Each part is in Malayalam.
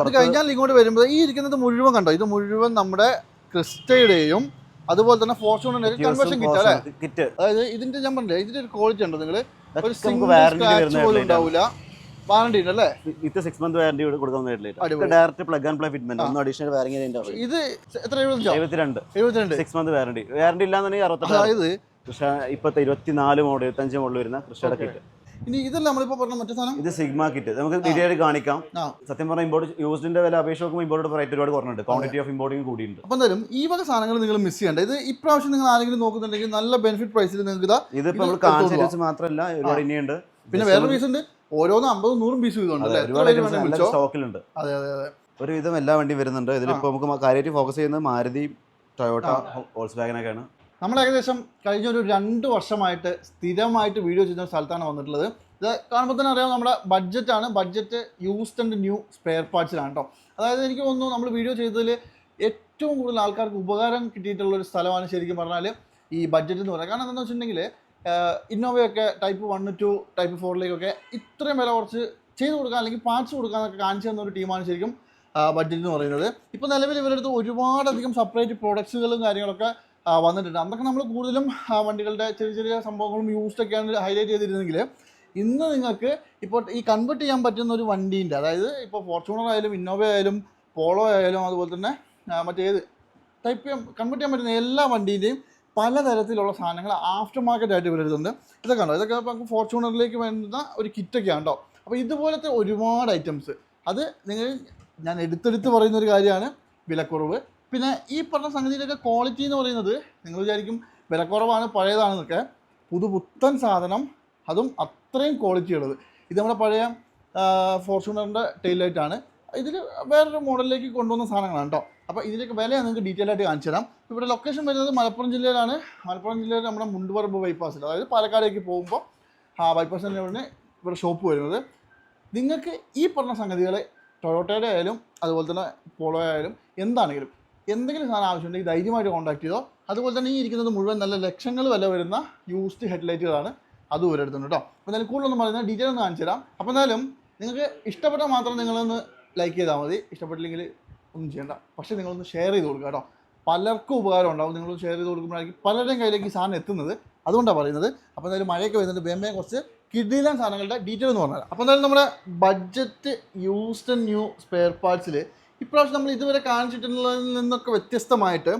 അത് കഴിഞ്ഞാൽ ഇങ്ങോട്ട് വരുമ്പോൾ ഈ ഇരിക്കുന്നത് മുഴുവൻ കണ്ടോ? ഇത് മുഴുവൻ നമ്മുടെ ക്രിസ്റ്റയുടെയും അതുപോലെ തന്നെ ഫോർച്യൂണറിന്റെ കൺവേർഷൻ കിറ്റ് അല്ലേ? കിറ്റ്. അതായത് ഇതിന്റെ ഞാൻ പറഞ്ഞില്ലേ ഇതിന്റെ ഒരു ക്വാളിറ്റി ഉണ്ടോ നിങ്ങൾ ഒരു സിംഗിൾ വാറണ്ടി സ്ക്രാച്ച് വരുന്ന പോലും headlight ആണ്. ഉണ്ടാവില്ല വാറണ്ടി ഉണ്ട് അല്ലേ? വിത്ത് സിക്സ് മന്ത് വാറണ്ടി കൊടുക്കുന്ന ഹെഡ്ലൈറ്റ് അടിപൊളി. Direct plug and play fitment ഒന്നും അഡീഷണൽ വാറിംഗ് അതിന്റെ ആവശ്യം ഇത് എത്ര എഴുപത്തഞ്ചോ? എഴുപത്തിരണ്ട്. എഴുപത്തിരണ്ട്. സിക്സ് മന്ത് വാറണ്ടി വാറണ്ടി ഇല്ലാന്നുണ്ടെങ്കിൽ അതായത് കൃഷ ഇരുപത്തിനാല് മോഡൽ ഇരുപത്തഞ്ച് മോഡൽ വരുന്ന കൃഷിയുടെ കിറ്റ് ഇനി ഇതല്ല നമ്മളിപ്പോൾ പറഞ്ഞ മറ്റേ സാധനം? ഇത് സിഗ്മ കിറ്റ് നമുക്ക് ഡീറ്റെയിൽ കാണിക്കാം. സത്യം പറഞ്ഞാൽ ഇമ്പോർട്ട് യൂസ്ഡിന്റെ വില അപേക്ഷ നോക്കുമ്പോൾ ഇമ്പോർട്ട് റേറ്റ് ഒരുപാട് കുറഞ്ഞിട്ടുണ്ട്. ക്വാണ്ടിറ്റി ഓഫ് ഇമ്പോർട്ടിംഗ് കൂടിയുണ്ട് അപ്പം എന്തായാലും ഈ വക സാധനങ്ങൾ നിങ്ങൾ മിസ് ചെയ്യേണ്ട. ഇത് ഇപ്രാവശ്യം നിങ്ങൾ ആരെങ്കിലും നോക്കുന്നുണ്ടെങ്കിൽ നല്ല ബെനിഫിറ്റ് പ്രൈസിൽ നിങ്ങൾക്ക് ഇതാ ഇതിപ്പോ ഇത് നമ്മൾ കാണിച്ച മാത്രമല്ല ഒരുപാട് ഇനിയുണ്ട്. പിന്നെ വേറെ പീസ് ഉണ്ട്. ഓരോന്നും അമ്പതും നൂറും പീസ് വീതമുണ്ട് സ്റ്റോക്കിലുണ്ട് അതെ അതെ അതെ. ഒരുവിധം എല്ലാ വണ്ടിയും വരുന്നുണ്ട്. ഇതിലിപ്പോൾ നമുക്ക് കാര്യമായിട്ട് ഫോക്കസ് ചെയ്യുന്നത് മാരുതി ടൊയോട്ട ഹോൾസ് വാഗനൊക്കെയാണ് നമ്മൾ ഏകദേശം കഴിഞ്ഞ ഒരു രണ്ട് വർഷമായിട്ട് സ്ഥിരമായിട്ട് വീഡിയോ ചെയ്യുന്ന സ്ഥലത്താണ് വന്നിട്ടുള്ളത്. ഇത് കാണുമ്പോൾ തന്നെ അറിയാം നമ്മുടെ ബഡ്ജറ്റാണ് budget used and new spare പാർട്സിലാണ് കേട്ടോ അതായത് എനിക്ക് തോന്നുന്നു നമ്മൾ വീഡിയോ ചെയ്തതിൽ ഏറ്റവും കൂടുതൽ ആൾക്കാർക്ക് ഉപകാരം കിട്ടിയിട്ടുള്ള ഒരു സ്ഥലമാണ് ശരിക്കും പറഞ്ഞാൽ ഈ ബഡ്ജറ്റ് എന്ന് പറയുന്നത്. കാരണം എന്താണെന്ന് വെച്ചിട്ടുണ്ടെങ്കിൽ ഇന്നോവയൊക്കെ ടൈപ്പ് വൺ ടു ടൈപ്പ് ഫോറിലേക്കൊക്കെ ഇത്രയും വില കുറച്ച് ചെയ്ത് കൊടുക്കാൻ അല്ലെങ്കിൽ പാർട്സ് കൊടുക്കാനൊക്കെ കാണിച്ചു തന്ന ഒരു ടീമാണ് ശരിക്കും ബഡ്ജറ്റ് എന്ന് പറയുന്നത്. ഇപ്പോൾ നിലവിൽ ഇവരുടെ അടുത്ത് ഒരുപാടധികം സെപ്പറേറ്റ് പ്രൊഡക്ട്സുകളും കാര്യങ്ങളൊക്കെ വന്നിട്ടുണ്ട്. അന്നൊക്കെ നമ്മൾ കൂടുതലും വണ്ടികളുടെ ചെറിയ ചെറിയ സംഭവങ്ങളും യൂസ്ഡൊക്കെയാണ് ഹൈലൈറ്റ് ചെയ്തിരുന്നെങ്കിൽ ഇന്ന് നിങ്ങൾക്ക് ഇപ്പോൾ ഈ കൺവേർട്ട് ചെയ്യാൻ പറ്റുന്ന ഒരു വണ്ടീന്റെ അതായത് ഇപ്പോൾ ഫോർച്യൂണർ ആയാലും ഇന്നോവ ആയാലും പോളോ ആയാലും അതുപോലെ തന്നെ മറ്റേത് ടൈപ്പ് ചെയ്യാൻ കൺവേർട്ട് ചെയ്യാൻ പറ്റുന്ന എല്ലാ വണ്ടീന്റെയും പലതരത്തിലുള്ള സാധനങ്ങൾ ആഫ്റ്റർ മാർക്കറ്റ് ആയിട്ട് വരുന്നുണ്ട് ഇതൊക്കെ ഉണ്ടോ ഇതൊക്കെ നമുക്ക് ഫോർച്യൂണറിലേക്ക് വേണ്ടുന്ന ഒരു കിറ്റൊക്കെയാണ് കേട്ടോ അപ്പോൾ ഇതുപോലത്തെ ഒരുപാട് ഐറ്റംസ് അത് നിങ്ങൾ ഞാൻ എടുത്തെടുത്ത് പറയുന്ന ഒരു കാര്യമാണ് വിലക്കുറവ്. പിന്നെ ഈ പറഞ്ഞ സംഗതിയിലൊക്കെ ക്വാളിറ്റി എന്ന് പറയുന്നത് നിങ്ങൾ വിചാരിക്കും വിലക്കുറവാണ് പഴയതാണെന്നൊക്കെ. പുതുപുത്തൻ സാധനം അതും അത്രയും ക്വാളിറ്റി ഉള്ളത്. ഇത് നമ്മുടെ പഴയ ഫോർച്യൂണറിന്റെ ടെയിൽ ലൈറ്റാണ് ഇതിൽ വേറൊരു മോഡലിലേക്ക് കൊണ്ടുവന്ന സാധനങ്ങളാണ് കേട്ടോ. അപ്പോൾ ഇതിലേക്ക് വില നിങ്ങൾക്ക് ഡീറ്റെയിൽ ആയിട്ട് കാണിച്ചു തരാം. ഇവിടെ ലൊക്കേഷൻ വരുന്നത് മലപ്പുറം ജില്ലയിലാണ്. മലപ്പുറം ജില്ലയിൽ നമ്മുടെ മുണ്ടുപറമ്പ് ബൈപ്പാസിൽ അതായത് പാലക്കാടേക്ക് പോകുമ്പോൾ ആ ബൈപ്പാസിന്റെ ഇവിടെ ഇവിടെ ഷോപ്പ് വരുന്നത്. നിങ്ങൾക്ക് ഈ പറഞ്ഞ സംഗതികൾ ടൊയോട്ടയുടെ ആയാലും അതുപോലെ തന്നെ പോളോ ആയാലും എന്താണെങ്കിലും എന്തെങ്കിലും സാധനം ആവശ്യമുണ്ടെങ്കിൽ ധൈര്യമായിട്ട് കോൺടാക്ട് ചെയ്തോ. അതുപോലെ തന്നെ ഈ ഇരിക്കുന്നത് മുഴുവൻ നല്ല ലക്ഷങ്ങൾ വില വരുന്ന യൂസ്ഡ് ഹെഡ്ലൈറ്റുകളാണ്. അതും ഇവരെടുത്തുണ്ട് കേട്ടോ. അപ്പോൾ എന്തായാലും കൂടുതലൊന്നും പറയുന്നത് ഡീറ്റെയിൽ ഒന്ന് കാണിച്ചു തരാം. അപ്പോൾ എന്തായാലും നിങ്ങൾക്ക് ഇഷ്ടപ്പെട്ടാൽ മാത്രം നിങ്ങളൊന്ന് ലൈക്ക് ചെയ്താൽ മതി. ഇഷ്ടപ്പെട്ടില്ലെങ്കിൽ ഒന്നും ചെയ്യണ്ട. പക്ഷേ നിങ്ങളൊന്ന് ഷെയർ ചെയ്ത് കൊടുക്കുക കേട്ടോ. പലർക്കും ഉപകാരം ഉണ്ടാവും. നിങ്ങൾ ഷെയർ ചെയ്ത് കൊടുക്കുമ്പോഴായിരിക്കും പലരുടെയും കയ്യിലേക്ക് ഈ സാധനം എത്തുന്നത്. അതുകൊണ്ടാണ് പറയുന്നത്. അപ്പോൾ എന്തായാലും മഴയൊക്കെ വരുന്നുണ്ട് വേമ്പേ കുറച്ച് കിഡിലാൻ സാധനങ്ങളുടെ ഡീറ്റെയിൽ എന്ന് പറഞ്ഞാൽ അപ്പോൾ എന്തായാലും നമ്മുടെ budget used and new spare പാർട്സിൽ ഇപ്രാവശ്യം നമ്മൾ ഇതുവരെ കാണിച്ചിട്ടുള്ളതിൽ നിന്നൊക്കെ വ്യത്യസ്തമായിട്ട്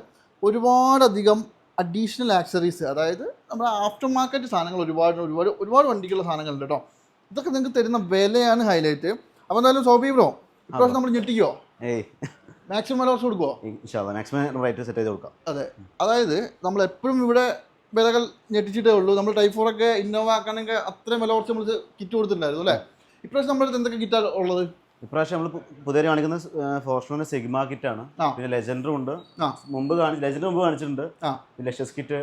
ഒരുപാടധികം അഡീഷണൽ ആക്സറീസ് അതായത് നമ്മുടെ ആഫ്റ്റർ മാർക്കറ്റ് സാധനങ്ങൾ ഒരുപാട് ഒരുപാട് ഒരുപാട് വണ്ടിക്കുള്ള സാധനങ്ങളുണ്ട് കേട്ടോ. ഇതൊക്കെ നിങ്ങൾക്ക് തരുന്ന വിലയാണ് ഹൈലൈറ്റ് അപ്പോൾ എന്തായാലും സോബി ബ്രോ ഇപ്രാവശ്യം നമ്മൾ ഞെട്ടിക്കോ? ഏയ്. മാക്സിമം വില കുറച്ച് കൊടുക്കുമോ മാക്സിമം റേറ്റ് സെറ്റ് ചെയ്ത് കൊടുക്കാം. അതെ. അതായത് നമ്മൾ എപ്പോഴും ഇവിടെ വിലകൾ ഞെട്ടിച്ചിട്ടേ ഉള്ളൂ. നമ്മൾ ടൈപ്പ് ഫോറൊക്കെ ഇന്നോവ ആക്കണമെങ്കിൽ അത്രയും വില കുറച്ച് നമ്മൾ കിറ്റ് കൊടുത്തിട്ടുണ്ടായിരുന്നു അല്ലേ? ഇപ്രാവശ്യം നമ്മുടെ എന്തൊക്കെ കിറ്റാണ് ഉള്ളത്? ഇപ്രാവശ്യം നമ്മൾ പുതിയ കാണിക്കുന്ന ഫോർച്യൂണർ സിഗ്മ കിറ്റ് ആണ്. പിന്നെ ലെജൻഡറും ഉണ്ട്. മുമ്പ് കാണിച്ചു ലെജൻഡർ മുമ്പ് കാണിച്ചിട്ടുണ്ട്. ലക്ഷസ് കിറ്റ്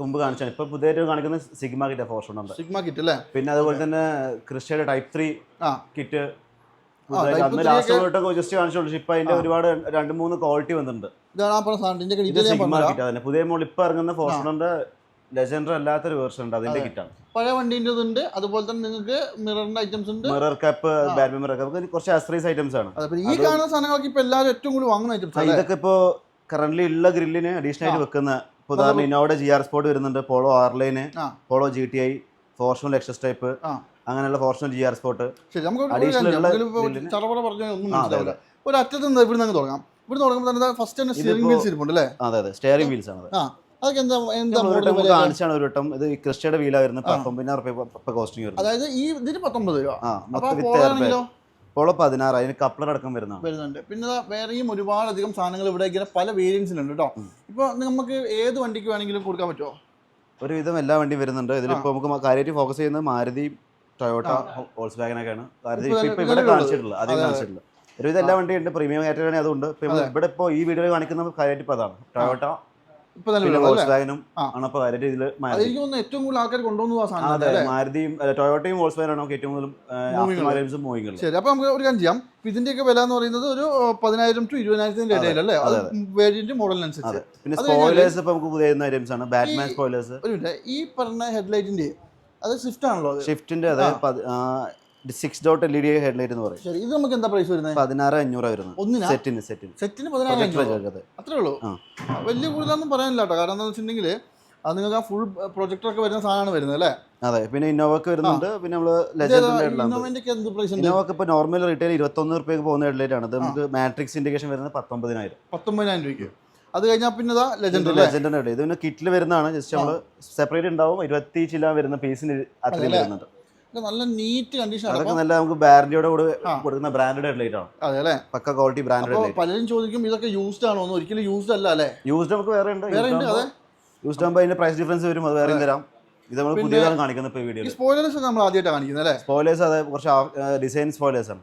മുമ്പ് കാണിച്ചാണ് ഇപ്പൊ പുതിയ കാണിക്കുന്ന സിഗ്മ കിറ്റ് ഫോർച്യൂണറിന്റെ. സിഗ്മ കിറ്റ് അല്ലേ പിന്നെ അതുപോലെ തന്നെ ക്രിസ്റ്റയുടെ ടൈപ്പ് ത്രീ കിറ്റ് അന്ന് ലാസ്റ്റ് ജസ്റ്റ് കാണിച്ചോളൂ ഇപ്പൊ അതിന്റെ ഒരുപാട് രണ്ട് മൂന്ന് ക്വാളിറ്റി വന്നിട്ടുണ്ട്. സിഗ്മ കിറ്റ് പുതിയ മോൾ ഇപ്പൊ ഇറങ്ങുന്ന ഫോർച്യൂണറിന്റെ ലെജൻഡർ അല്ലാത്തൊരു വേർഷൻ ഉണ്ട് അതിന്റെ കിറ്റാണ് പഴയ വണ്ടീന്റെ ഉണ്ട് അതുപോലെ തന്നെ നിങ്ങൾക്ക് മിററിന്റെ ഐറ്റംസ് ഉണ്ട്. Mirror cap bat mirror cap കുറച്ച് അസ്ട്രീസ് ഐറ്റംസ് ആണ്. ഈ കാണുന്ന സാധനങ്ങളൊക്കെ ഇപ്പൊ എല്ലാവരും ഏറ്റവും കൂടുതൽ വാങ്ങുന്ന ഐറ്റംസ് ഇതൊക്കെ ഇപ്പോ കറന്റ് ഉള്ള ഗ്രില്ലിന് അഡീഷണൽ ആയിട്ട് വെക്കുന്ന ഉദാഹരണം ഇന്നോവിടെ ജി ആർ സ്പോർട്ട് വരുന്നുണ്ട് Polo R line Polo G T I ഫോർഷണൽ എക്സസ് ടൈപ്പ് അങ്ങനെയുള്ള ഫോർഷണൽ ജി ആർ സ്പോർട്ട് ഒരു അറ്റത്ത് ഇവിടെ നിന്ന് തുടങ്ങാം. ഇവിടെ തുടങ്ങുമ്പോൾ തന്നെ ഫസ്റ്റ് തന്നെ സ്റ്റിയറിംഗ് വീൽസ് ഇരിപ്പുണ്ട് അല്ലേ? അതെ അതെ സ്റ്റിയറിംഗ് വീൽസ് ആണ് ആ. അതൊക്കെ എന്താ എന്താ കാണിച്ചാണ് ഒരു വട്ടം. ഇത് ക്രിസ്റ്റയുടെ വീലാ വരുന്നത് പത്തൊമ്പതിനായിരം റുപ്യ കോസ്റ്റിംഗ് വരുന്നത് അതായത് ഈ ഇതിന് പത്തൊമ്പത് രൂപ. ആ അപ്പൊ മൊത്തം പോളോ വിത്ത് ആണെങ്കിലോ പോളോ പതിനാറ് അതിന് കപ്ലർ അടക്കം വരുന്നതാണ്. വരുന്നുണ്ട്. പിന്നെ വേറെയും ഒരുപാടധികം സാധനങ്ങൾ ഇവിടെ ഇങ്ങനെ പല വേരിയൻസിലുണ്ട് കേട്ടോ. ഇപ്പൊ നമുക്ക് ഏത് വണ്ടിക്ക് വേണമെങ്കിലും കൊടുക്കാൻ പറ്റുമോ ഒരുവിധം എല്ലാ വണ്ടിയും വരുന്നുണ്ട്. ഇതിലിപ്പോ നമുക്ക് കാര്യമായിട്ട് ഫോക്കസ് ചെയ്യുന്നത് മാരുതി ടൊയോട്ട ഹോൾസ് വാഗനൊക്കെയാണ് മാരുതി ഇപ്പൊ ഇപ്പൊ ഇപ്പൊ ഇവിടെ. കാണിച്ചിട്ടുള്ളത് അധികം കാണിച്ചിട്ടില്ല. ഒരുവിധം എല്ലാ വണ്ടിയും ഉണ്ട്. പ്രീമിയം കാറ്റഗറി അതുകൊണ്ട് ഇപ്പൊ നമ്മൾ ഇവിടെ ഇപ്പോൾ ഈ വീഡിയോയിൽ കാണിക്കുന്ന കാര്യമായിട്ട് ഇപ്പൊ അതാണ്. ടൊയോട്ട ഇപ്പൊ പിന്നെ നിലവിലുള്ള വോൾസ് വാഗനും ആ. ആണ് അപ്പോൾ ഇതിൽ അത് എനിക്ക് തോന്നുന്നു ഏറ്റവും കൂടുതൽ ആൾക്കാർ കൊണ്ടുവന്നു ആ സാധനം മാരുതിയും ടൊയോട്ടയും വോൾസ് നമുക്ക് ഏറ്റവും കൂടുതൽ മൂവിംഗ് ശരി അപ്പൊ നമുക്ക് ഒരു കാര്യം ചെയ്യാം. ഇതിന്റെയൊക്കെ വില എന്ന് പറയുന്നത് ഒരു പതിനായിരം ടു ഇരുപതിനായിരത്തിന്റെ ഇടയിലല്ലേ? അത് വേരിയന്റ് മോഡലിനനുസരിച്ച് പിന്നെ സ്പോയിലേഴ്സ് ഇപ്പൊ നമുക്ക് പുതിയ ഐറ്റംസ് ആണ്. ബാറ്റ്മാൻ സ്പോയിലേഴ്സ് ഈ പറഞ്ഞ ഹെഡ്ലൈറ്റിന്റെ അത് സ്വിഫ്റ്റ് ആണല്ലോ അത്? Six dot L E D headlight എന്ന് പറയും. ശരി ഇത് നമുക്ക് എന്താ പ്രൈസ് വരുന്നത്? പതിനാറ് അഞ്ഞൂറ് വരുന്നത്. ഒന്നിന്? സെറ്റിന് സെറ്റിന് സെറ്റിന് പതിനാറ് അഞ്ഞൂറ്? അത്രേ ഉള്ളൂ. വലിയ കൂടുതലൊന്നും പറയാനില്ല കേട്ടോ. കാരണം എന്താണെന്ന് വെച്ചിട്ടുണ്ടെങ്കിൽ അത് നിങ്ങൾക്ക് ആ ഫുൾ പ്രൊജക്ടറൊക്കെ വരുന്ന സാധനമാണ് വരുന്നത് അല്ലേ? അതെ. പിന്നെ ഇന്നോവക്ക് വരുന്നുണ്ട്. പിന്നെ നമ്മൾ ഒക്കെ ഇന്നോവക്ക് ഇപ്പോൾ നോർമൽ റീറ്റെയിൽ ഇരുപത്തൊന്ന് റുപ്യക്ക് പോകുന്ന ഹെഡ്ലൈറ്റ് ആണ്. നമുക്ക് മാട്രിക്സ് ഇൻഡിക്കേഷൻ വരുന്നത് പത്തൊമ്പതിനായിരം. പത്തൊമ്പതിനായിരം രൂപയ്ക്ക്. അത് കഴിഞ്ഞാൽ പിന്നെ ലെജൻഡ് ലെജൻഡ് ഹെഡ് ഇത് പിന്നെ കിറ്റിൽ വരുന്നതാണ്. ജസ്റ്റ് നമ്മൾ സെപ്പറേറ്റ് ഉണ്ടാവും. ഇരുപത്തി ചില വരുന്ന പീസിന് അത്രയും വരുന്നുണ്ട്. നല്ല നീറ്റ് കണ്ടീഷൻ അതൊക്കെ നല്ല നമുക്ക് ബാരൻഡിയോടെ കൂടെ കൊടുക്കുന്ന ബ്രാൻഡഡ് ഹെഡ്ലൈറ്റ് ആണ്. അതെ അല്ലേ? പക്ക ക്വാളിറ്റി ബ്രാൻഡഡ് പലരും ചോദിക്കും ഇതൊക്കെ യൂസ്ഡ് ആണോ? ഒരിക്കലും യൂസ്ഡ് അല്ല അല്ലേ? യൂസ്ഡ് നമുക്ക് വേറെ ഉണ്ട്. വേറെ ഉണ്ട് അതെ. യൂസ്ഡ് ആകുമ്പോൾ അതിന്റെ പ്രൈസ് ഡിഫറൻസ് വരും. അത് വേറെ തരാം. ഇത് നമ്മൾ പുതിയതാണ് കാണിക്കുന്നത് ഇപ്പോൾ വീഡിയോ സ്പോയിലേഴ്സ് നമ്മൾ ആദ്യമായിട്ടാണ് കാണിക്കുന്നത് അല്ലേ? സ്പോയിലേഴ്സ് അതെ കുറച്ച് ഡിസൈൻ സ്പോയിലേഴ്സ് ആണ്.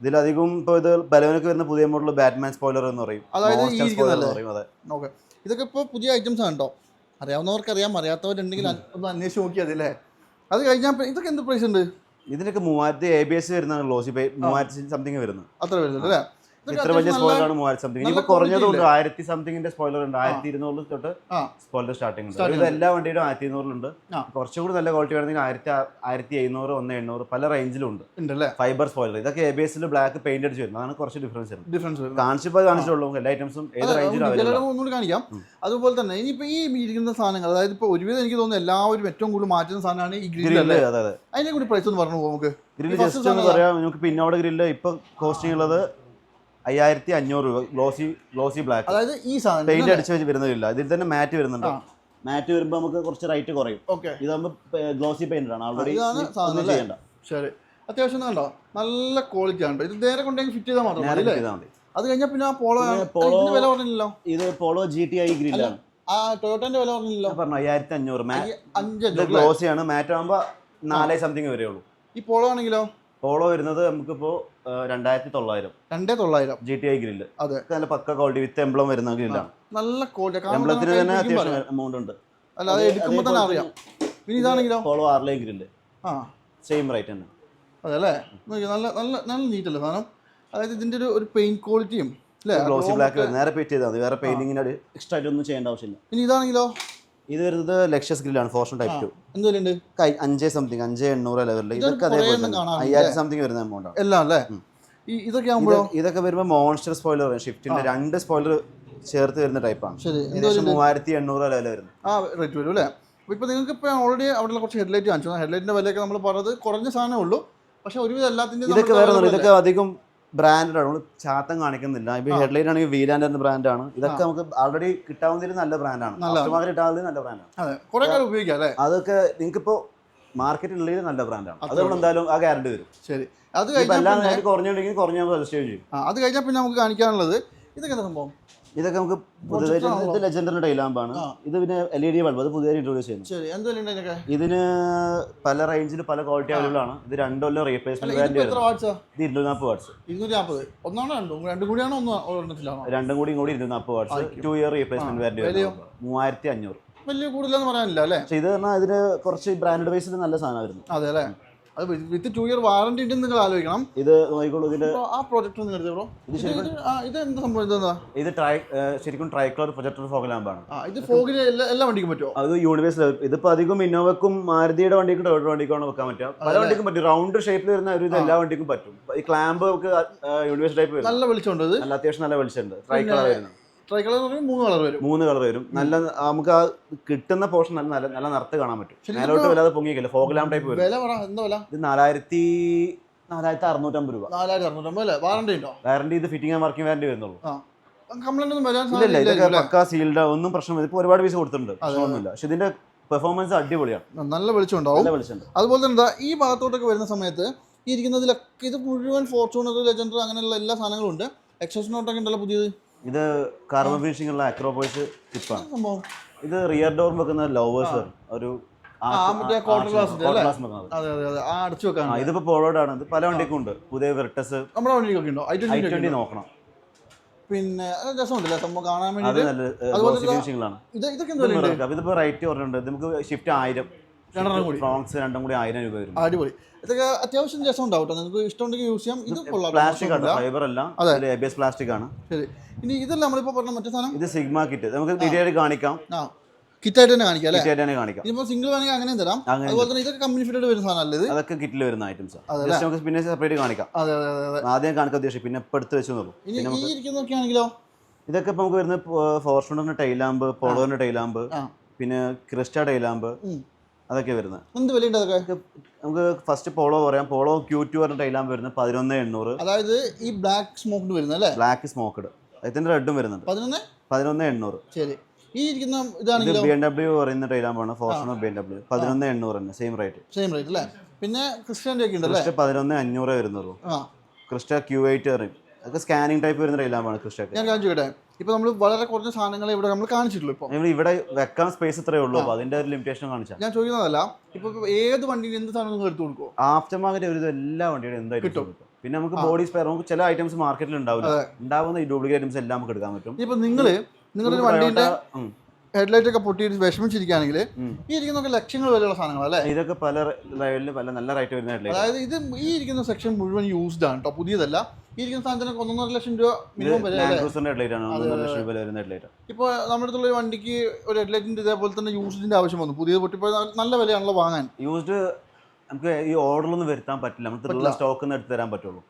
ഇതിലധികം ഇപ്പോൾ ഇത് ബലവനൊക്കെ വരുന്ന പുതിയ മോഡൽ ബാറ്റ്മാൻ സ്പോയിലർ എന്ന് പറയും. അതായത് ഇതൊക്കെ ഇപ്പോൾ പുതിയ ഐറ്റംസ് ആണ് കേട്ടോ അറിയാവുന്നവർക്ക് അറിയാം അറിയാത്തവരുണ്ടെങ്കിൽ ഒന്ന് അന്വേഷിച്ച് അല്ലേ? അത് കഴിഞ്ഞാൽ ഇതൊക്കെ എന്ത് പ്രൈസ് ഉണ്ട്? ഇതിനൊക്കെ മൂവായിരത്തി എ ബി എസ് വരുന്നതാണ് ഗ്ലോസി പേ മൂവായിരത്തി സംതിങ് വരുന്നത്. അത്ര വരുന്നുണ്ട് അല്ലേ? ഇത്ര വലിയ ആണ് മൂവായിരത്തി സംതിങ് ഇപ്പൊ കുറഞ്ഞതുകൊണ്ട് ആയിരത്തി സംതിങ്ങിന്റെ സ്പോയിലർ ഉണ്ട്. ആയിരത്തി ഇരുന്നൂറിൽ തൊട്ട് സ്പോയിലർ സ്റ്റാർട്ടിംഗ് ഉണ്ട്. ഇത് എല്ലാ വണ്ടിയിലും ആയിരത്തി ഇരുന്നൂറിലുണ്ട്. കുറച്ചുകൂടി നല്ല ക്വാളിറ്റി വേണമെങ്കിൽ ആയിരത്തി ആയിരത്തി എഴുന്നൂറ് ഒന്ന് എണ്ണൂറ് പല റേഞ്ചിലും ഉണ്ട്. ഉണ്ട് അല്ലേ ഫൈബർ സ്പോയിലർ ഇതൊക്കെ എ ബി എസിൽ ബ്ലാക്ക് പെയിന്റ് അടിച്ച് വരുന്നത്. അതാണ് കുറച്ച് ഡിഫറൻസ് ഡിഫറൻസ് കാണിച്ചപ്പോൾ കാണിച്ചുള്ളൂ എല്ലാ ഐറ്റംസും ഏത് റേഞ്ചിലും കാണിക്കാം. അതുപോലെ തന്നെ ഇനിയിപ്പോ ഈ ഇരിക്കുന്ന സാധനങ്ങൾ അതായത് ഇപ്പോൾ ഒരുവിധം എനിക്ക് തോന്നുന്നു എല്ലാവരും ഏറ്റവും കൂടുതൽ മാറ്റുന്ന സാധനമാണ് ഈ ഗ്രില്ല് അല്ലേ? അതെ അതെ. അതിനെ കൂടി പ്രൈസ് ഒന്ന് പറഞ്ഞു നമുക്ക് ഗ്രില്ല് ജസ്റ്റ് ഒന്ന് സാധനം പറയാം. നമുക്ക് പിന്നോട് ഗ്രില്ല് ഇപ്പൊ കോസ്റ്റിംഗ് ഉള്ളത് അയ്യായിരത്തി അഞ്ഞൂറ് രൂപ. ഗ്ലോസി ഗ്ലോസി ബ്ലാക്ക് അതായത് ഈ സാധനം പെയിന്റ് അടിച്ച് വെച്ച് വരുന്നില്ല ഇതിൽ തന്നെ മാറ്റ് വരുന്നുണ്ട്. മാറ്റ് വരുമ്പോൾ നമുക്ക് കുറച്ച് റൈറ്റ് കുറയും. ഓക്കെ. ഇതാകുമ്പോൾ ഗ്ലോസി പെയിന്റ് ആണ്. ആൾറെഡി ഒന്നും? ചെയ്യണ്ട. ശരി. അത്യാവശ്യം നല്ലോ കണ്ടോ? നല്ല ക്വാളിറ്റി ആണ്. ഇത് നേരെ കൊണ്ടെങ്കിൽ ഫിറ്റ് ചെയ്താൽ മാത്രം മതി അത് കഴിഞ്ഞാൽ പിന്നെ പോളോ പോളോ- വില പറഞ്ഞില്ലല്ലോ? ഇത് പോളോ ജി ടി ഐ ഗ്രില്ലാണ് ആ ടൊയോട്ടന്റെ വില പറഞ്ഞില്ലല്ലോ? പറഞ്ഞു അയ്യായിരത്തി അഞ്ഞൂറ് മാറ്റ് ഇത് ഗ്ലോസി ആണ്. മാറ്റ് ആകുമ്പോൾ നാലേ സംതിങ് വരെയുള്ളൂ. ഈ പോളോ ആണെങ്കിലോ? പോളോ വരുന്നത് നമുക്കിപ്പോ ആ, രണ്ടായിരത്തി തൊള്ളായിരം രണ്ടേ തൊള്ളായിരം. G T I grill. അതെ. നല്ല പക്ക ക്വാളിറ്റി വിത്ത് എംബ്ലം വരുന്ന ഗ്രില്ലാണ്. നല്ല ക്വാളിറ്റി എംബ്ലത്തിന് തന്നെ അത്യാവശ്യം എമൗണ്ട് ഉണ്ട്. അല്ലാതെ എടുക്കുമ്പോൾ തന്നെ അറിയാം. പിന്നെ ഇതാണെങ്കിലോ? ഹോളോ ആർലേ ഗ്രില്ല്. ആ. സെയിം റേറ്റ് തന്നെ. അതെ അല്ലേ നല്ല നല്ല നല്ല നീറ്റ് അല്ലേ സാധനം? അതായത് ഇതിന്റെ ഒരു ഒരു പെയിന്റ് ക്വാളിറ്റിയും അല്ലേ? ഗ്ലോസി ബ്ലാക്ക് നേരെ പെയിന്റ് ചെയ്താൽ മതി. വേറെ പെയിന്റിങ്ങിന് എക്സ്ട്രാ ആയിട്ട് ഒന്നും ചെയ്യേണ്ട ആവശ്യമില്ല. പിന്നെ ഇതാണെങ്കിലോ? ഇത് വരുന്നത് ലക്ഷസ് ഗ്രില്ലാണ് ഫോർഷൻ ടൈപ്പ് ടു അഞ്ചേ സംതിങ് അഞ്ചേ എണ്ണൂറ് ലെവലിൽ ഇതൊക്കെ അതേപോലെ അയ്യായിരം സംതിങ് വരുന്ന എമൗണ്ട് ആണ്. എല്ലാം അല്ലേ? ഇതൊക്കെ ആകുമ്പോൾ ഇതൊക്കെ വരുമ്പോൾ മോൺസ്റ്റർ സ്പോയിലർ ഷിഫ്റ്റിന്റെ രണ്ട് സ്പോയിലർ ചേർത്ത് വരുന്ന ടൈപ്പാണ് ഏകദേശം മൂവായിരത്തി എണ്ണൂറ് ലെവൽ വരുന്നത് ആ റേറ്റ് വരും അല്ലേ? ഇപ്പൊ ഇപ്പോൾ നിങ്ങൾക്ക് ഇപ്പോൾ ഓൾറെഡി അവിടെ കുറച്ച് ഹെഡ്ലൈറ്റ് കാണിച്ചു ഹെഡ്ലൈറ്റിന്റെ വിലയൊക്കെ നമ്മൾ പറഞ്ഞത് കുറഞ്ഞ സാധനമേ ഉള്ളൂ. പക്ഷെ ഒരുവിധം ഇതൊക്കെ വേറെ ഇതൊക്കെ അധികം ബ്രാൻഡഡ് ആണ്. നമ്മൾ ചാത്തം കാണിക്കുന്നില്ല. ഇപ്പൊ ഹെഡ്ലൈറ്റ് ആണെങ്കിൽ വീലാൻഡ് എന്ന ബ്രാൻഡാണ് ഇതൊക്കെ നമുക്ക് ആൾറെഡി കിട്ടാവുന്ന നല്ല ബ്രാൻഡാണ് നല്ലതാണ്. കസ്റ്റമർ കിട്ടാവുന്നതിൽ നല്ല ബ്രാൻഡാണ് ഉപയോഗിക്കാം അല്ലേ? അതൊക്കെ നിങ്ങൾക്കിപ്പോ മാർക്കറ്റിൽ ഉള്ളതിൽ നല്ല ബ്രാൻഡാണ് അത് നമ്മൾ എന്തായാലും ആ ഗ്യാരണ്ടി വരും. ശരി. അത് കഴിഞ്ഞാൽ കുറഞ്ഞുണ്ടെങ്കിൽ കുറഞ്ഞ സജസ്റ്റ് ചെയ്യും. അത് കഴിഞ്ഞാൽ പിന്നെ നമുക്ക് കാണിക്കാനുള്ളത് ഇതൊക്കെ സംഭവം? ഇതൊക്കെ നമുക്ക് പുതിയ ഇത് ലെജൻഡറിന്റെ ടൈലാമ്പാണ്. ഇത് പിന്നെ എൽ ഇ ഡി ബൾബ് അത് പുതിയ ഇൻട്രോഡ്യൂസ് ചെയ്യുന്നു. ഇതിന് പല റേഞ്ചിൽ പല ക്വാളിറ്റി അവൈലബിൾ ആണ്. ഇത് രണ്ടൊല്ലം റീപ്ലേസ്മെന്റ് ഇത് ഇരുന്നൂറ്റി നാൽപ്പത് വാട്സ് ഇരുന്നൂറ്റി നാൽപ്പത് ഒന്നാണോ രണ്ടും? രണ്ടും കൂടിയാണോ ഒന്ന് ഒരെണ്ണത്തിലാണോ? രണ്ടും കൂടി കൂടി ഇരുന്നൂറ്റി നാൽപ്പത് watts two year replacement value വിലയോ? മൂവായിരത്തി അഞ്ഞൂറ്. വലിയ കൂടുതലെന്ന് പറയാനില്ല അല്ലേ? പക്ഷെ ഇത് പറഞ്ഞാൽ ഇതിന് കുറച്ച് ബ്രാൻഡ് വൈസിൽ നല്ല സാധനമായിരുന്നു. അതെ അല്ലേ? അത് വിത്ത് ടു ഇയർ വാറണ്ടി ഉണ്ട് നിങ്ങൾ ആലോചിക്കണം. ഇത് നോക്കിക്കോളൂ ഇതിന്റെ ആ പ്രൊജക്ടർ ഒന്ന് എടുത്തേ ബ്രോ. ഇത് ശരിക്കും ഇത് എന്ത് സംഭവം ഇതെന്താ ഇത് ട്രൈ ശരിക്കും ട്രൈക്ലർ പ്രൊജക്ടർ ഫോഗ് ലാമ്പാണ് ആ ഇത് ഫോഗിന് എല്ലാ എല്ലാ വണ്ടിക്കും പറ്റുമോ അത് യൂണിവേഴ്സ് ഇതിപ്പോ അധികം ഇന്നോവക്കും മാരുതിയുടെ വണ്ടിക്കും ടൊയോട്ട വണ്ടിക്കാണ് വെക്കാൻ പറ്റുക. പല വണ്ടിക്കും പറ്റും. റൗണ്ട് ഷേപ്പിൽ വരുന്ന ഒരു ഇത് എല്ലാ വണ്ടിക്കും പറ്റും. ഈ ക്ലാമ്പ് ഒക്കെ യൂണിവേഴ്സ് ടൈപ്പ് നല്ല വെളിച്ചമുണ്ട് നല്ല അത്യാവശ്യം നല്ല വെളിച്ചമുണ്ട്. ട്രൈ കളർ വരുന്നത്. ട്രൈ കളർ മൂന്ന് കളർ വരും. മൂന്ന് കളർ വരും. നല്ല നമുക്ക് ആ കിട്ടുന്ന പോർഷൻ നല്ല നല്ല നല്ല നിറത്ത് കാണാൻ പറ്റും. മേലോട്ട് വല്ലാതെ പൊങ്ങിക്കില്ല ഫോഗ് ലാമ്പ് ടൈപ്പ് വരും. വില പറ എന്താ വില? ഇത് നാലായിരത്തി നാലായിരത്തി അറുന്നൂറ്റമ്പത് രൂപ. നാലായിരത്തി അറുന്നൂറ്റമ്പത് അല്ലേ? വാറണ്ടി ഉണ്ടോ? വാറണ്ടി ഇത് ഫിറ്റിംഗ് ആൻഡ് വർക്കിംഗ് വാറണ്ടി വരുന്നുള്ളൂ. കംപ്ലൈന്റ് ഒന്നും വരാൻ ഇല്ല ഇതൊക്കെ പക്കാ സീൽഡ് ഒന്നും പ്രശ്നമില്ല. ഇപ്പൊ ഒരുപാട് പീസ് കൊടുത്തിട്ടുണ്ട്. പ്രശ്നമൊന്നുമില്ല. പക്ഷെ ഇതിന്റെ പെർഫോമൻസ് അടിപൊളിയാണ്. നല്ല വെളിച്ചം ഉണ്ടാവും. അതുപോലെ തന്നെ ഈ ഭാഗത്തോട്ടൊക്കെ വരുന്ന സമയത്ത് ഈ ഇരിക്കുന്നതിലൊക്കെ ഇത് മുഴുവൻ ഫോർച്യൂണർ ലെജൻഡർ അങ്ങനെയുള്ള എല്ലാ സാധനങ്ങളും ഉണ്ട്. എക്സോസ് നോട്ടൊക്കെ ഉണ്ടല്ലോ പുതിയത്? ഇത് കാർബൺ ഫിനിഷിംഗ് ഉള്ള അക്രോപോയ്സ് ടിപ്പാണ് സംഭവം ഇത് റിയർ ഡോർ വെക്കുന്ന ലോവേഴ്സ് ഒരു അടച്ചു ആ വെക്കാണ് ഇതിപ്പോ പോളോഡാണ് ഇത് പല വണ്ടിക്കും ഉണ്ട്. പുതിയ വെർട്ടസ് നമ്മുടെ വണ്ടിക്കൊക്കെ ഉണ്ടോ? ഐ ട്വന്റി നോക്കണം. പിന്നെ രസമുണ്ടല്ലേ? സംഭവം കാണാൻ അതുപോലെ ഇത് ഇതൊക്കെ ഇതിപ്പോ റേറ്റ് പറഞ്ഞിട്ടുണ്ട് നമുക്ക് ഷിഫ്റ്റ് ആയിരം. രണ്ടെണ്ണം കൂടി. ഫ്രോങ്സ് രണ്ടും കൂടി ആയിരം രൂപ വരും അടിപൊളി. ഇതൊക്കെ അത്യാവശ്യം രസം ഉണ്ടാവും കേട്ടോ. നിങ്ങൾക്ക് ഇഷ്ടമുണ്ടെങ്കിൽ യൂസ് ചെയ്യാം. ഇത് പ്ലാസ്റ്റിക് ആണ് ഫൈബർ അല്ല. അതെ. പ്ലാസ്റ്റിക് ആണ്. ശരി. ഇനി ഇതല്ല നമ്മളിപ്പോൾ പറഞ്ഞ മറ്റേ സാധനം? ഇത് സിഗ്മ കിറ്റ് നമുക്ക് ഡീറ്റെയിൽ കാണിക്കാം. ആ. കിറ്റായിട്ട് തന്നെ കാണിക്കാം അല്ലേ? കിറ്റ് തന്നെ കാണിക്കാം. ഇതിപ്പോ സിംഗിൾ വേണമെങ്കിൽ തരാം. അതുപോലെ തന്നെ ഇതൊക്കെ കമ്പനി ഫിറ്റഡ് വരുന്ന സാധനമല്ലേ ഇത്? അതൊക്കെ കിറ്റിൽ വരുന്ന ഐറ്റംസ് ജസ്റ്റ് നമുക്ക് പിന്നെ സെപ്പറേറ്റ് കാണിക്കാം. അതെ അതെ ആദ്യം കാണിക്കാൻ ഉദ്ദേശിച്ചു പിന്നെ ഇപ്പൊ എടുത്ത് വെച്ചു നോക്കും ഇനി പിന്നെ ഈ ഇരിക്കുന്നതൊക്കെ ആണെങ്കിലോ? ഇതൊക്കെ ഇപ്പം നമുക്ക് വരുന്നത് ഫോർച്യൂണറിന്റെ ടൈലാമ്പ് പോളോന്റെ ടൈലാമ്പ്. പിന്നെ ക്രിസ്റ്റ ടൈലാമ്പ്. അതൊക്കെ വരുന്നത്. എന്ത് വിലയുണ്ട് അതൊക്കെ? നമുക്ക് ഫസ്റ്റ് പോളോ പറയാം. പോളോ ക്യൂ ടു പറഞ്ഞ ടൈലാണ് വരുന്നത് പതിനൊന്ന് എണ്ണൂറ്. അതായത് ഈ ബ്ലാക്ക് സ്മോക്ക്ഡ് വരുന്നത് അല്ലേ? ബ്ലാക്ക് സ്മോക്ക്ഡ് അതിന്റെ റെഡും വരുന്നുണ്ട്. പതിനൊന്ന്? പതിനൊന്ന് എണ്ണൂറ്. ശരി. ഈ ഇരിക്കുന്ന ഇത് ഇതാണെങ്കിലോ? ബി എം ഡബ്ല്യു പറയുന്ന ടൈലാമ്പാണ് ഫോർച്യൂണർ ബി എം ഡബ്ല്യു പതിനൊന്ന് എണ്ണൂറ് തന്നെ സെയിം റേറ്റ് സെയിം റേറ്റ് അല്ലേ? പിന്നെ ഒക്കെ ഉണ്ടല്ലേ? ക്രിസ്റ്റ പതിനൊന്ന് അഞ്ഞൂറേ വരുന്നുള്ളൂ. ക്രിസ്റ്റ ക്യൂ എയ്റ്റ് പറയും. അതൊക്കെ സ്കാനിങ് ടൈപ്പ് വരുന്ന ട്രെയിലാണ് ക്രിസ്റ്റ ഞാൻ കാണിച്ചു കേട്ടെ ഇപ്പൊ നമ്മൾ വളരെ കുറച്ച് സാധനങ്ങളെ ഇവിടെ നമ്മൾ കാണിച്ചിട്ടുള്ളൂ ഇപ്പൊ. ഇവിടെ വെക്കാൻ സ്പേസ് ഇത്രയേ ഉള്ളൂ. അപ്പൊ അതിന്റെ ഒരു ലിമിറ്റേഷൻ കാണിച്ചാൽ ഞാൻ ചോദിക്കുന്നതല്ല ഇപ്പൊ ഏത് വണ്ടിയിൽ എന്ത് സാധനം നിങ്ങൾ എടുത്തു കൊടുക്കും ആഫ്റ്റർ മാർക്കറ്റ് ഒരു എല്ലാ വണ്ടിയുടെ എന്തായാലും കിട്ടും. പിന്നെ നമുക്ക് ബോഡി സ്പെയർ നമുക്ക് ചില ഐറ്റംസ് മാർക്കറ്റിൽ ഉണ്ടാവില്ല. ഉണ്ടാവുന്ന ഈ ഡ്യൂപ്ലിക്കേറ്റ് ഐറ്റംസ് എല്ലാം നമുക്ക് എടുക്കാൻ പറ്റും. ഇപ്പൊ നിങ്ങൾ നിങ്ങളൊരു ഉം. ഹെഡ്ലൈറ്റ് ഒക്കെ പൊട്ടിയിട്ട് വിഷമിച്ചിരിക്കുകയാണെങ്കിൽ. ഈ ഇരിക്കുന്നൊക്കെ ലക്ഷങ്ങൾ വിലയുള്ള സാധനങ്ങളല്ലേ ഇതൊക്കെ പല ലെവലിൽ പല നല്ല റേറ്റ് വരുന്ന. അതായത് ഇത് ഈ ഇരിക്കുന്ന സെക്ഷൻ മുഴുവൻ യൂസ്ഡ് ആണ് കേട്ടോ പുതിയതല്ല. ഈ ഇരിക്കുന്ന സാധനത്തിനൊക്കെ ഒന്നൊന്നര ലക്ഷം രൂപ മിനിമം വില ഇപ്പോൾ നമ്മുടെ അടുത്തുള്ള വണ്ടിക്ക് ഒരു ഹെഡ്ലൈറ്റിന്റെ ഇതേപോലെ തന്നെ യൂസ്ഡിന്റെ ആവശ്യം വന്നു. പുതിയത് പൊട്ടിപ്പോയി നല്ല വിലയാണല്ലോ വാങ്ങാൻ. യൂസ്ഡ് നമുക്ക് ഈ ഓർഡറൊന്നും വരുത്താൻ പറ്റില്ല. നമുക്ക് ഉള്ള സ്റ്റോക്ക് എടുത്ത് തരാൻ പറ്റുള്ളൂ.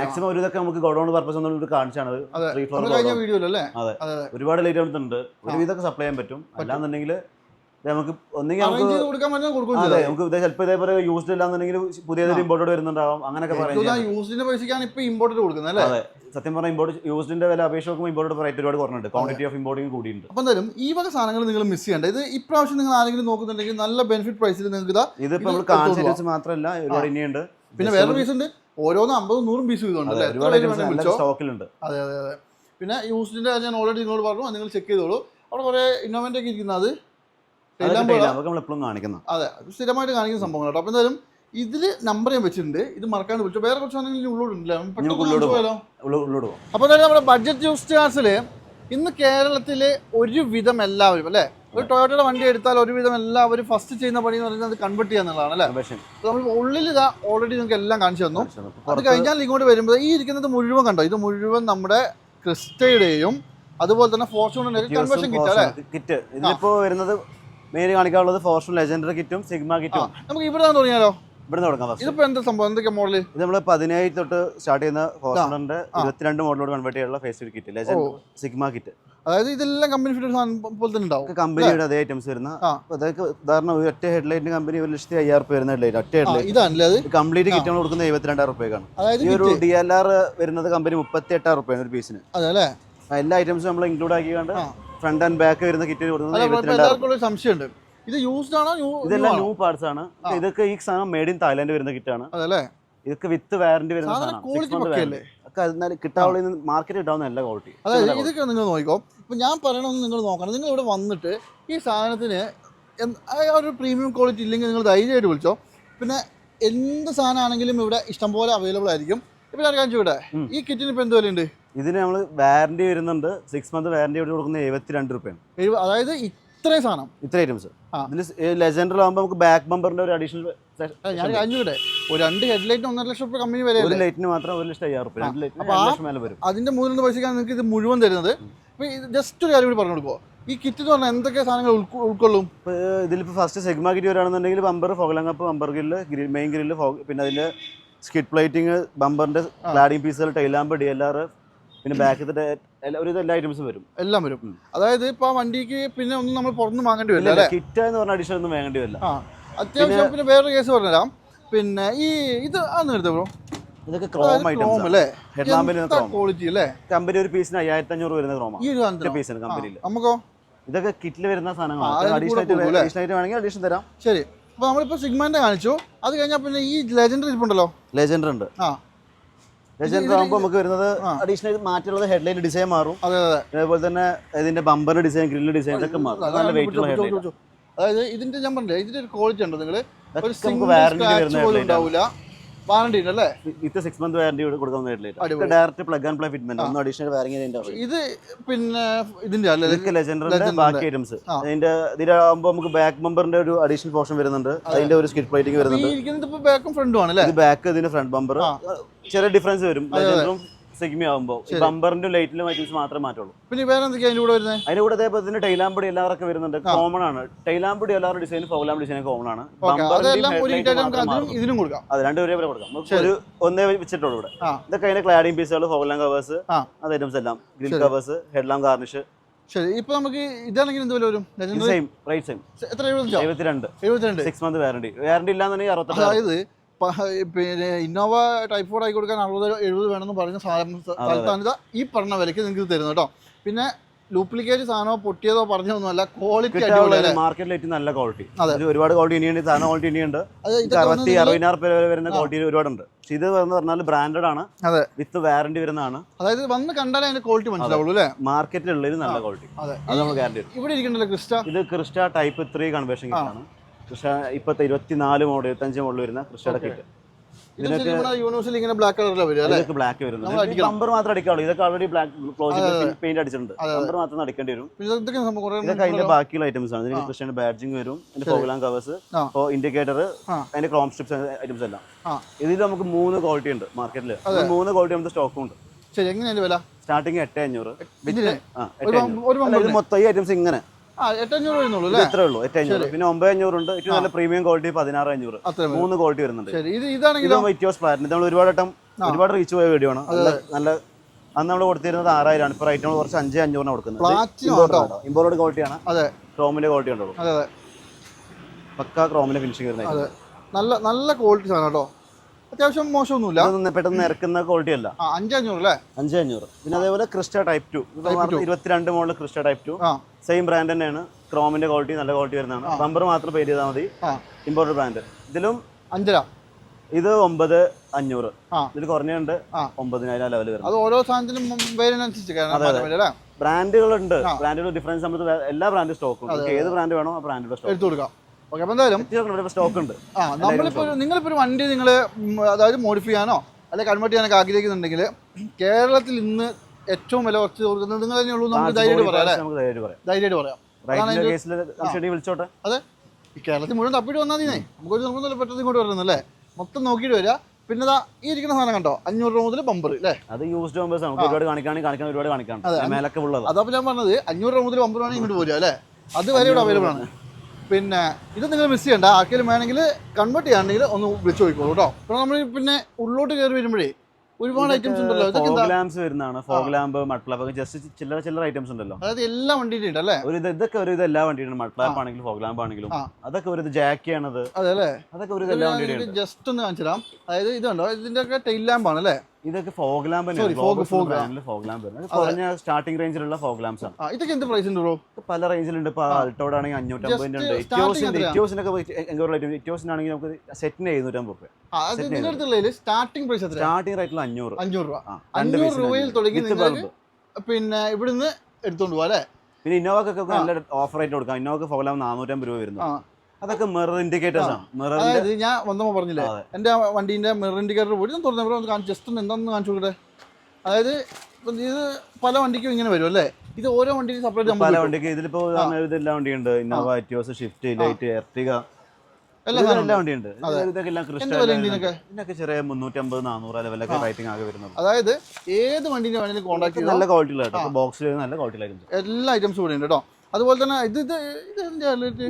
മാക്സിമം ഒരു ഇതൊക്കെ നമുക്ക് ഗോഡൗൺ പർപ്പസ് ഒന്നും ഇവിടെ കാണിച്ചാണ് അതെ. ഒരുപാട് ലൈറ്റ് എടുത്തിട്ടുണ്ട് ഒരു ഇതൊക്കെ സപ്ലൈ ചെയ്യാൻ പറ്റും. അല്ലാന്നുണ്ടെങ്കിൽ നമുക്ക് ഒന്നെങ്കിൽ നമുക്ക് അതെ നമുക്ക് ചിലപ്പോൾ ഇതേപോലെ യൂസ്ഡ് ഇല്ലാന്നുണ്ടെങ്കിൽ പുതിയതൊരു ഇമ്പോർട്ടഡ് വരുന്നുണ്ടാവും. അങ്ങനെയൊക്കെ പറയാം യൂസ്ഡിന്റെ പൈസക്കാണ് ഇപ്പൊ ഇമ്പോർട്ടഡ് കൊടുക്കുന്നത് അല്ലേ? അതെ. സത്യം പറഞ്ഞാൽ ഇമ്പോർട്ട് യൂസ്ഡിന്റെ വില അപേക്ഷ നോക്കുമ്പോൾ ഇമ്പോർട്ടഡ് റേറ്റ് ഒരുപാട് കുറഞ്ഞിട്ടുണ്ട്. ക്വാണ്ടിറ്റി ഓഫ് ഇമ്പോർട്ടിങ് കൂടിയുണ്ട് അപ്പം എന്തായാലും ഈ വക സാധനങ്ങൾ നിങ്ങൾ മിസ് ചെയ്യേണ്ട. ഇത് ഇപ്രാവശ്യം നിങ്ങൾ ആരെങ്കിലും നോക്കുന്നുണ്ടെങ്കിൽ നല്ല ബെനിഫിറ്റ് പ്രൈസിൽ നിങ്ങൾക്ക് ഇതാ ഇതിപ്പോ നമ്മൾ കാണിച്ച മാത്രമല്ല ഒരുപാട് ഇനിയുണ്ട്. പിന്നെ വേറെ പീസ് ഉണ്ട്. ഓരോന്നും അമ്പതും നൂറും പീസ് വീതമുണ്ട് സ്റ്റോക്കിലുണ്ട് അതെ അതെ അതെ. പിന്നെ യൂസ്ഡിന്റെ ഞാൻ ഓൾറെഡി നിങ്ങളോട് പറഞ്ഞു നിങ്ങൾ ചെക്ക് ചെയ്തോളൂ. അവിടെ കുറേ ഇന്നോവന്റ് ഒക്കെ ഇരിക്കുന്നത് നമ്മൾ എപ്പോഴും കാണിക്കുന്ന അതെ സ്ഥിരമായിട്ട് കാണിക്കുന്ന സംഭവങ്ങൾ കേട്ടോ അപ്പോൾ എന്തായാലും ഇതിൽ നമ്പർ ഞാൻ വെച്ചിട്ടുണ്ട്. ഇത് മറക്കാണ്ട് വിളിച്ചു. വേറെ കുറച്ച് ആണെങ്കിൽ ഉള്ളോടുണ്ടല്ലേ അപ്പോൾ എന്തായാലും നമ്മുടെ ബഡ്ജറ്റ് യൂസ്ഡ് കാർസിൽ ഇന്ന് കേരളത്തിൽ ഒരുവിധം എല്ലാവരും അല്ലേ? ഒരു ടൊയോട്ടയുടെ വണ്ടി എടുത്താൽ ഒരുവിധം എല്ലാവരും ഫസ്റ്റ് ചെയ്യുന്ന പണി എന്ന് പറയുന്നത് കൺവേർട്ട് ചെയ്യാന്നുള്ളതാണ് അല്ലേ? പക്ഷേ അപ്പോൾ നമ്മൾ ഉള്ളിൽ ഇതാ ഓൾറെഡി നിങ്ങൾക്ക് എല്ലാം കാണിച്ചു തന്നു. അത് കഴിഞ്ഞാൽ ഇങ്ങോട്ട് വരുമ്പോൾ ഈ ഇരിക്കുന്നത് മുഴുവൻ കണ്ടോ? ഇത് മുഴുവൻ നമ്മുടെ ക്രിസ്റ്റയുടെയും അതുപോലെ തന്നെ ഫോർച്യൂണറിന്റെ കൺവേർഷൻ കിറ്റ് അല്ലേ? കിറ്റ് ഇതിപ്പോ വരുന്നത് മെയിൻ കാണിക്കാനുള്ളത് ഫോർഷൻ ലെജൻഡറി കിറ്റും സിഗ്മ കിറ്റും. നമുക്ക് ഇവിടെ തുടങ്ങിയാലോ? ഇവിടുന്ന് തുടങ്ങാം ഇതിപ്പോ എന്താ സംഭവം? എന്തൊക്കെ മോഡൽ ഇത് നമ്മൾ പതിനേഴ് തൊട്ട് സ്റ്റാർട്ട് ചെയ്യുന്ന ഫോർച്യൂണറിന്റെ ഇരുപത്തിരണ്ട് മോഡലോട് കൺവേർട്ട് ചെയ്യാനുള്ള face kit legend Sigma kit അതായത് ഇതെല്ലാം കമ്പനി പോലെ തന്നെ ഉണ്ടാവും. കമ്പനിയുടെ അതേ ഐറ്റംസ് വരുന്ന. അതൊക്കെ ഉദാഹരണം ഒരു ഒറ്റ ഹെഡ്ലൈറ്റിന് കമ്പനി ഒരു ലക്ഷത്തി അയ്യായിരം വരുന്ന ഹെഡ്ലൈറ്റ് ഒറ്റ ഹെഡ്ലൈറ്റ് ഇതാണല്ലേ അത്? കംപ്ലീറ്റ് കിറ്റ് നമ്മൾ കൊടുക്കുന്നത് എഴുപത്തിരണ്ടായിരം റുപ്യക്കാണ്. അതായത് ഈ ഒരു. ഡി എൽ ആർ വരുന്നത് കമ്പനി മുപ്പത്തി എട്ടായിരം റുപ്യാണ് ഒരു പീസിന് അതെ അല്ലേ? എല്ലാ ഐറ്റംസും നമ്മൾ ഇൻക്ലൂഡ് ആക്കിക്കൊണ്ട്. ഫ്രണ്ട് ആൻഡ് ബാക്ക് വരുന്ന കിറ്റ് കൊടുക്കുന്നത് സംശയമുണ്ട്. ഇത് യൂസ്ഡ് ആണോ? ഇതെല്ലാം ന്യൂ പാർട്സ് ആണ്. ഇതൊക്കെ ഈ സാധനം മെയ്ഡ് ഇൻ തായ്ലാന്റ് വരുന്ന കിറ്റാണ് ഇതൊക്കെ വിത്ത് വാറന്റി വരുന്ന സാധനമാണ് എന്നാലും കിട്ടാവുള്ള. മാർക്കറ്റ് കിട്ടാവുന്ന എല്ലാ ക്വാളിറ്റി അതായത് ഇതൊക്കെ നിങ്ങൾ നോക്കിക്കോ. ഇപ്പൊ ഞാൻ പറയണമെന്ന് നിങ്ങൾ നോക്കണം. നിങ്ങൾ ഇവിടെ വന്നിട്ട് ഈ സാധനത്തിന് ഒരു പ്രീമിയം ക്വാളിറ്റി ഇല്ലെങ്കിൽ നിങ്ങൾ ധൈര്യമായിട്ട് വിളിച്ചോ. പിന്നെ എന്ത് സാധനമാണെങ്കിലും ഇവിടെ ഇഷ്ടംപോലെ അവൈലബിൾ ആയിരിക്കും. ഇപ്പൊ ഞാൻ കാണിച്ചു ഇവിടെ. ഈ കിറ്റിന് ഇപ്പൊ എന്ത് വിലയുണ്ട്? ഇതിന് നമ്മൾ വാറന്റി വരുന്നുണ്ട്. സിക്സ് മന്ത് വാറന്റി കൊടുക്കുന്നത് എഴുപത്തിരണ്ട് രൂപയാണ്. അതായത് ഇത്രയും സാധനം. ഇത്ര ഐറ്റംസ്. ഇതിൽ ലെജൻഡറിലാകുമ്പോൾ നമുക്ക് ബാക്ക് ബമ്പറിന്റെ ഒരു അഡീഷണൽ ഞാൻ ഇവിടെ. ഒരു രണ്ട് ഹെഡ്ലൈറ്റ് ഒന്നര ലക്ഷം രൂപ കമ്പനി വരെ ഒരു ലൈറ്റിന് മാത്രം ഒരു ലക്ഷം അയ്യായിരം രണ്ട് ലൈറ്റിന് മേലെ വരും. അതിന്റെ മൂന്ന് പൈസക്കാണ് നിങ്ങൾക്ക് ഇത് മുഴുവൻ തരുന്നത്. ജസ്റ്റ് ഒരു കാര്യം കൂടി പറഞ്ഞു കൊടുക്കുമോ ഈ കിറ്റ് എന്ന് പറഞ്ഞാൽ എന്തൊക്കെ സാധനങ്ങൾ ഉൾക്കൊ- ഉൾക്കൊള്ളും? ഇതിലിപ്പോൾ ഫസ്റ്റ് സെഗ്മ കിറ്റ് വരാണെന്നുണ്ടെങ്കിൽ ബമ്പർ ഫോഗലങ്ങപ്പ് bumper Gill grill main grill പിന്നെ അതിന്റെ സ്കിഡ് പ്ലേറ്റിംഗ് ബമ്പറിന്റെ ക്ലാഡിംഗ് പീസുകൾ tail lamp D L R പിന്നെ ബാക്കിത്തെ ഒരു എല്ലാ ഐറ്റംസും വരും. എല്ലാം വരും. അതായത് ഇപ്പൊ വണ്ടിക്ക് പിന്നെ ഒന്നും നമ്മൾ പുറത്തുനിന്ന് വാങ്ങേണ്ടി വരില്ല കിറ്റ് എന്ന് പറഞ്ഞ അഡീഷൻ ഒന്നും വാങ്ങേണ്ടി വരില്ല. അത്യാവശ്യം പിന്നെ വേറൊരു കേസ് പറഞ്ഞുതരാം. പിന്നെ ഈ ഇത് അന്ന് എടുത്ത ബ്രോ. ഇതൊക്കെ ക്രോം ഐറ്റംസ് അല്ലേ? ക്വാളിറ്റി അല്ലേ? കമ്പനി ഒരു പീസിന് അയ്യായിരത്തി അഞ്ഞൂറ് വരുന്ന ക്രോമ ഈ ഒരു? പീസിന് കമ്പനിയിൽ നമുക്കോ? ഇതൊക്കെ കിറ്റിൽ വരുന്ന സാധനങ്ങളാണ്. അഡീഷണൽ ആയിട്ട് വേണമെങ്കിൽ അഡീഷൻ തരാം. ശരി. അപ്പൊ നമ്മളിപ്പോ സിഗ്മാന്റെ കാണിച്ചു. അത് കഴിഞ്ഞാൽ പിന്നെ ഈ ലെജൻഡറി ഇരിപ്പുണ്ടല്ലോ? ലെജൻഡർ ഉണ്ട്. ആ. ലെജൻഡർ ആകുമ്പോൾ നമുക്ക് വരുന്നത്. അഡീഷണൽ മാറ്റുള്ളത് ഹെഡ്ലൈൻ ഡിസൈൻ മാറും. അതെ അതെ. അതേപോലെ തന്നെ ഇതിന്റെ ബമ്പർ ഡിസൈൻ ഗ്രില്ല് ഡിസൈൻ ഒക്കെ മാറും. നല്ല വെയിറ്റ് ഉള്ള പിടിച്ചോ. അതായത് ഇതിന്റെ ഞാൻ പറഞ്ഞില്ലേ ഇതിന്റെ ഒരു ക്വാളിറ്റി ഉണ്ട് നിങ്ങൾ. ഒരു സിംഗിൾ സ്ക്രാച്ച് പോലും ഉണ്ടാവില്ല വാറണ്ടി ഉണ്ട് അല്ലേ വിത്ത് സിക്സ് മന്ത് വാറണ്ടി കൊടുക്കാൻ. Direct plug and play fitment ഒന്നും അഡീഷണൽ ആവശ്യം ഇത് പിന്നെ ഇതിന്റെ ലെജൻഡറിന്റെ ബാക്കി ഐറ്റംസ്. അതിന്റെ ഇതിലാകുമ്പോൾ നമുക്ക് ബാക്ക് ബമ്പറിന്റെ ഒരു അഡീഷണൽ പോർഷൻ വരുന്നുണ്ട്. അതിന്റെ ഒരു സ്കിറ്റ് പ്ലേറ്റിംഗ് വരുന്നുണ്ട്. ബാക്കും ഫ്രണ്ടും ആണ് ബാക്ക് ഇതിന്റെ ഫ്രണ്ട് ബമ്പർ ചെറിയ ഡിഫറൻസ് വരും. സിഗ്മി ആകുമ്പോൾ ബമ്പറിന്റെ ലൈറ്റിലും ഐറ്റംസ് മാത്രമേ മാറ്റുള്ളൂ. പിന്നെ വേറെ എന്തൊക്കെയാണ് അതിന്റെ കൂടെ വരുന്നത് അതിന്റെ കൂടെ അതേപോലെ തന്നെ ടൈലാമ്പടി എല്ലാവർക്കും വരുന്നുണ്ട്. കോമൺ ആണ്. ടൈലാമ്പടി എല്ലാവരുടെ ഡിസൈൻ ഫൗലാമ്പ് ഡിസൈൻ കോമൺ ആണ്. ഇതിനും കൊടുക്കാം. അത് രണ്ടും ഒരേപോലെ കൊടുക്കാം. ഒരു ഒന്നേ വെച്ചിട്ടുള്ളൂ ഇവിടെ. ഇതൊക്കെ അതിന്റെ ക്ലാഡിംഗ് പീസുകൾ ഫോഗ്ലാം കവേഴ്സ്. അത് ഐറ്റംസ് എല്ലാം. ഗ്രിൽ കവേഴ്സ് ഹെഡ്ലാം ഗാർണിഷ് ശരി. ഇപ്പൊ നമുക്ക് ഇതാണെങ്കിൽ എന്ത് വില വരും? സെയിം റേറ്റ് സെയിം എത്ര എഴുപത്തഞ്ചോ? എഴുപത്തിരണ്ട്. എഴുപത്തിരണ്ട്. സിക്സ് മന്ത് വാറണ്ടി വാറണ്ടി ഇല്ലാന്നുണ്ടെങ്കിൽ അറുപത്തെട്ട് അതായത് പിന്നെ ഇന്നോവ ടൈപ്പ് ഫോർ ആയി കൊടുക്കാൻ അറുപത് എഴുപത് വേണമെന്ന് പറഞ്ഞ സാധാരണ സ്ഥലത്താണിത് ഈ പറഞ്ഞ വിലയ്ക്ക് നിങ്ങൾക്ക് തരുന്നത് കേട്ടോ. പിന്നെ ഡ്യൂപ്ലിക്കേറ്റ് സാധനമോ പൊട്ടിയതോ പറഞ്ഞതൊന്നുമല്ല ക്വാളിറ്റി അടിപൊളി മാർക്കറ്റിൽ ഏറ്റവും നല്ല ക്വാളിറ്റി അതെ. ഒരുപാട് ക്വാളിറ്റി ഇനിയുണ്ട് സാധന ക്വാളിറ്റി ഇനിയുണ്ട്. അറുപത്തി അറുപതിനായിരം രൂപ വരെ വരുന്ന ക്വാളിറ്റി ഒരുപാടുണ്ട്. പക്ഷെ ഇത് എന്ന് പറഞ്ഞാൽ ബ്രാൻഡഡ് ആണ്. അതെ. വിത്ത് വാറണ്ടി വരുന്നതാണ്. അതായത് വന്ന് കണ്ടാലേ അതിന്റെ ക്വാളിറ്റി മനസ്സിലാവുള്ളൂ അല്ലേ? മാർക്കറ്റിലുള്ളതിൽ നല്ല ക്വാളിറ്റി അതെ അത്. നമ്മൾ ഗ്യാരണ്ടി ഇവിടെ ഇരിക്കണ്ടല്ലോ ക്രിസ്റ്റ. ഇത് ക്രിസ്റ്റ ടൈപ്പ് ത്രീ കൺവേർഷൻ ആണ്. ക്രിസ്റ്റ ഇപ്പത്തെ ഇരുപത്തിനാല് മോഡൽ ഇരുപത്തഞ്ച് മോഡൽ വരുന്ന ക്രിസ്റ്റയുടെ കിറ്റ് ഇത് യൂണിവേഴ്സിൽ ഇങ്ങനെ ബ്ലാക്ക് കളറിലാണ് വരിക ഇതൊക്കെ ബ്ലാക്ക് വരുന്നത്. നമ്പർ മാത്രം അടിക്കാവുള്ളൂ. ഇതൊക്കെ ഓൾറെഡി ബ്ലാക്ക് ക്ലോസിംഗ് പെയിന്റ് അടിച്ചിട്ടുണ്ട്. നമ്പർ മാത്രം അടിക്കേണ്ടി വരും. ഇതൊക്കെ അതിന്റെ ബാക്കിയുള്ള ഐറ്റംസ് ആണ്. ഇതിന് ക്രിസ്റ്റയുടെ ബാഡ്ജിങ് വരും. അതിന്റെ ഫോഗ്ലാം കവേഴ്സ്. ഇൻഡിക്കേറ്റർ. അതിന്റെ ക്രോം സ്ട്രിപ്സ് ഐറ്റംസ് എല്ലാം. ഇതിൽ നമുക്ക് മൂന്ന് ക്വാളിറ്റി ഉണ്ട് മാർക്കറ്റിൽ മൂന്ന് ക്വാളിറ്റി നമുക്ക് സ്റ്റോക്കും ഉണ്ട്. ശരി എങ്ങനെയാണ് വില? സ്റ്റാർട്ടിങ് എട്ട് അഞ്ഞൂറ്. മൊത്തം ഈ ഐറ്റംസ് ഇങ്ങനെ. പിന്നെ ഒമ്പത് അഞ്ഞൂറുണ്ട് ഏറ്റവും നല്ല പ്രീമിയം ക്വാളിറ്റി പതിനാറ് അഞ്ഞൂറ്. മൂന്ന് ക്വാളിറ്റി വരുന്നുണ്ട്. നമ്മൾ ഒരുപാട് വട്ടം ഒരുപാട് റീച്ച് പോയ വീഡിയോ ആണ്. നല്ല അന്ന് നമ്മൾ കൊടുത്തിരുന്നത് ആറായിരം ആണ്. ഇപ്പോൾ റേറ്റ് നമ്മൾ കുറച്ച് അഞ്ച് അഞ്ഞൂറിന് കൊടുക്കുന്നത്. ഇമ്പോർട്ടഡ് ക്വാളിറ്റിയാണ് ക്രോമിന്റെ ക്വാളിറ്റി അതെ. പക്ക ക്രോമിന്റെ ഫിനിഷിംഗ് വരുന്നത്. നല്ല നല്ല ക്വാളിറ്റി സാധനം കേട്ടോ. അത്യാവശ്യം മോശമൊന്നുമില്ല. പെട്ടെന്ന് ഇറക്കുന്ന ക്വാളിറ്റി അല്ല. അഞ്ചഞ്ഞൂറ് അല്ലേ? അഞ്ച് പിന്നെ അതേപോലെ ക്രിസ്റ്റ ടൈപ്പ് ടു ഇരുപത്തിരണ്ട് model Crysta type two same brand തന്നെയാണ്. ക്രോമിന്റെ ക്വാളിറ്റി നല്ല ക്വാളിറ്റി വരുന്നതാണ്. നമ്പർ മാത്രം പേര് ചെയ്താൽ മതി. ഇമ്പോർട്ടഡ് ബ്രാൻഡ് ഇതിലും അഞ്ചര ഇത് ഒമ്പത് അഞ്ഞൂറ്. ഇതിൽ കുറഞ്ഞുണ്ട്. ഒമ്പതിനായിരം ലെവൽ വരും അത് ഓരോ സാധനത്തിനും ബ്രാൻഡുകളുണ്ട്. ബ്രാൻഡുകൾ ഡിഫറൻസ് നമുക്ക് വേ- എല്ലാ ബ്രാൻഡ് സ്റ്റോക്ക് ഉണ്ട്. ഏത് ബ്രാൻഡ് വേണോ ആ ബ്രാൻഡിന്റെ സ്റ്റോക്ക് എടുത്തു കൊടുക്കാം. ഓക്കെ അപ്പോൾ എന്തായാലും സ്റ്റോക്ക് ഉണ്ട്. ആ നമ്മളിപ്പോൾ നിങ്ങളിപ്പോൾ ഒരു വണ്ടി നിങ്ങൾ അതായത് മോഡിഫൈ ചെയ്യാനോ അല്ലെങ്കിൽ കൺവേർട്ട് ചെയ്യാനൊക്കെ ആഗ്രഹിക്കുന്നുണ്ടെങ്കിൽ കേരളത്തിൽ ഇന്ന് ഏറ്റവും വില കുറച്ച് കൊടുക്കുന്നത് നിങ്ങൾ തന്നെ ഉള്ളൂ നമുക്ക് ധൈര്യമായിട്ട് പറയാം അല്ലേ? നമുക്ക് ധൈര്യമായിട്ട് പറയാം. ധൈര്യമായിട്ട് പറയാം. റൈറ്റിന്റെ കേസിൽ കൺസിഡർ വിളിച്ചോട്ടെ? അതെ. ഈ കേരളത്തിൽ മുഴുവൻ തപ്പിട്ട് വന്നാൽ മതിനെ നമുക്കൊരു നിർബന്ധമില്ല പെട്ടെന്ന് ഇങ്ങോട്ട് വരുന്നല്ലേ മൊത്തം നോക്കിയിട്ട് വരിക. പിന്നെ ഈ ഇരിക്കുന്ന സാധനം കണ്ടോ? അഞ്ഞൂറ് രൂപ മുതൽ ബമ്പർ അല്ലേ? അത് യൂസ്ഡ് മെമ്പേഴ്സ് നമുക്ക് ഒരുപാട് കാണിക്കാൻ കാണിക്കാൻ ഒരുപാട് കാണിക്കാൻ മേലൊക്കെ ഉള്ളത്. അതപ്പോൾ ഞാൻ പറഞ്ഞത് അഞ്ഞൂറ് രൂപ മുതൽ ബമ്പർ വേണമെങ്കിൽ ഇങ്ങോട്ട് പോരുക അല്ലേ? അത് വരെ ഇവിടെ അവൈലബിൾ ആണ്. പിന്നെ ഇത് നിങ്ങൾ മിസ് ചെയ്യണ്ട. ആർക്കെങ്കിലും വേണമെങ്കിൽ കൺവേർട്ട് ചെയ്യാണെങ്കിൽ ഒന്ന് വിളിച്ചു നോക്കിക്കോളൂ കേട്ടോ. അപ്പോൾ നമ്മൾ പിന്നെ ഉള്ളോട്ട് കയറി വരുമ്പോഴേ ഒരുപാട് ഐറ്റംസ് ഉണ്ടല്ലോ. ഫോഗ് ലാംപ്സ് വരുന്നതാണ്. ഫോഗ് ലാമ്പ് മട്ട്ലാപ്പ് ജസ്റ്റ് ചില്ലറ ചില്ലറ ഐറ്റംസ് ഉണ്ടല്ലോ. അതായത് എല്ലാ വണ്ടിയിലും ഉണ്ട് അല്ലേ? ഒരു ഇത് ഇതൊക്കെ ഒരു ഇത് എല്ലാ വണ്ടിയിലും മട്ട്ലാപ്പ് ആണെങ്കിലും ഫോഗ് ലാമ്പ് ആണെങ്കിലും അതൊക്കെ ഒരു ഇത് ജാക്കി ആണത്. അതെ അല്ലേ? അതൊക്കെ ഒരു എല്ലാ വണ്ടിയിലും ജസ്റ്റ് ഒന്ന് കാണിച്ചു തരാം അതായത് ഇതുണ്ടോ ഇതിന്റെ ഒക്കെ ടെയിൽ ലാമ്പ് ആണ് അല്ലേ ഇതൊക്കെ ഫോഗ് ലാമ്പ് തന്നെയാണ്. കുറഞ്ഞ സ്റ്റാർട്ടിംഗ് റേഞ്ചിലുള്ള ഫോഗ് ലാംപ്സ് ആണ്. ഇതൊക്കെ എന്ത് പ്രൈസ് ഉണ്ട് ബ്രോ പല റേഞ്ചിലുണ്ട് ഇപ്പൊ അൾട്ടോഡ് ആണെങ്കിൽ അഞ്ഞൂറ്റമ്പതിന്റെ ഉണ്ട്. നമുക്ക് സെറ്റിന് എഴുന്നൂറ്റമ്പത് രൂപ സ്റ്റാർട്ടിംഗ് പ്രൈസ് സ്റ്റാർട്ടിംഗ് റേറ്റിൽ അഞ്ഞൂറ്. അഞ്ഞൂറ് രൂപ. അഞ്ഞൂറ് രൂപയിൽ. തുടങ്ങി. പിന്നെ ഇവിടുന്ന് എടുത്തോണ്ട് പോവാ അല്ലേ? പിന്നെ ഇന്നോവക്കൊക്കെ നല്ല ഓഫർ ആയിട്ട് കൊടുക്കാം. ഇന്നോവക്ക് ഫോഗ് ലാമ്പ് നാനൂറ്റമ്പത് രൂപ വരുന്നു. അതൊക്കെ മിറർ ഇൻഡിക്കേറ്റേഴ്സ് ആണ്. അതായത് ഞാൻ വന്നപ്പോൾ പറഞ്ഞില്ലേ എന്റെ എന്റെ വണ്ടീന്റെ മിറർ ഇൻഡിക്കേറ്റർ പോയിട്ട് ഞാൻ തുറന്നപ്പോൾ ഒന്ന് ജസ്റ്റ് ഒന്ന് എന്താണെന്ന് കാണിച്ചു കൊടുക്കട്ടെ? അതായത് ഇത് പല വണ്ടിക്കും ഇങ്ങനെ വരും അല്ലേ? ഇത് ഓരോ വണ്ടിക്കും സെപ്പറേറ്റ് പല വണ്ടിക്ക്. ഇതിലിപ്പോ ഇതെല്ലാം വണ്ടിയുണ്ട്. Innova Etios Swift light Ertiga എല്ലാ എല്ലാ എല്ലാം അതായത് ഏത് വണ്ടിന്റെ വേണമെങ്കിലും കോൺടാക്ട് നല്ല ക്വാളിറ്റിയിലായിട്ട് ബോക്സിൽ നല്ല ക്വാളിറ്റിയിലായിരുന്നു എല്ലാ ഐറ്റംസും ഇവിടെ ഉണ്ട് കേട്ടോ. അതുപോലെ തന്നെ ഇത് ഇത്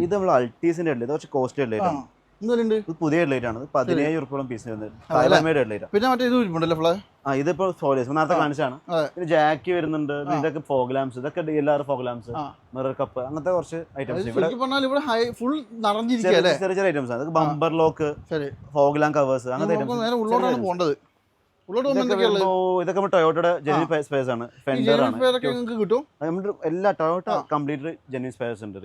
ഇത് നമ്മൾ അൾട്ടീസിന്റെ ഹെഡ്ലൈറ്റ് കുറച്ച് കോസ്റ്റ് ഹെഡ്ലൈറ്റ് എന്തുണ്ട്? ഇത് പുതിയ ഹെഡ്ലൈറ്റ് ആണ്. പതിനേഴ് ഉറുപ്പോളം പീസ് വരുന്നത്. ഹെഡ്ലൈറ്റ് പിന്നെ മറ്റേ ഇത് ഉണ്ടല്ലോ ഫ്ലൈ ആ ഇതിപ്പോ ഫോലേസ് നേരത്തെ കാണിച്ചാണ്. പിന്നെ ജാക്കി വരുന്നുണ്ട്. ഇതൊക്കെ ഫോഗ്ലാംസ് ഇതൊക്കെ D L R fog lamps mirror cup അങ്ങനത്തെ കുറച്ച് ഐറ്റംസ് ഇവിടെ ഹൈ ഫുൾ നിറഞ്ഞിരിക്കുക ചെറിയ ചെറിയ ഐറ്റംസ് ആണ്. ബമ്പർ ലോക്ക് ശരി. ഫോഗ് ലാം കവേഴ്സ് അങ്ങനത്തെ ഐറ്റംസ് പോകേണ്ടത്. ഇതൊക്കെ ടൊയോട്ടയുടെ ജെന്യൻ സ്പേസ് ആണ്. ഫെൻഡർ ജെനുവിൻ ആണ്. കിട്ടും? എല്ലാ ടൊയോട്ട കംപ്ലീറ്റ് ജെന്യൻ സ്പേസ് ഉണ്ട്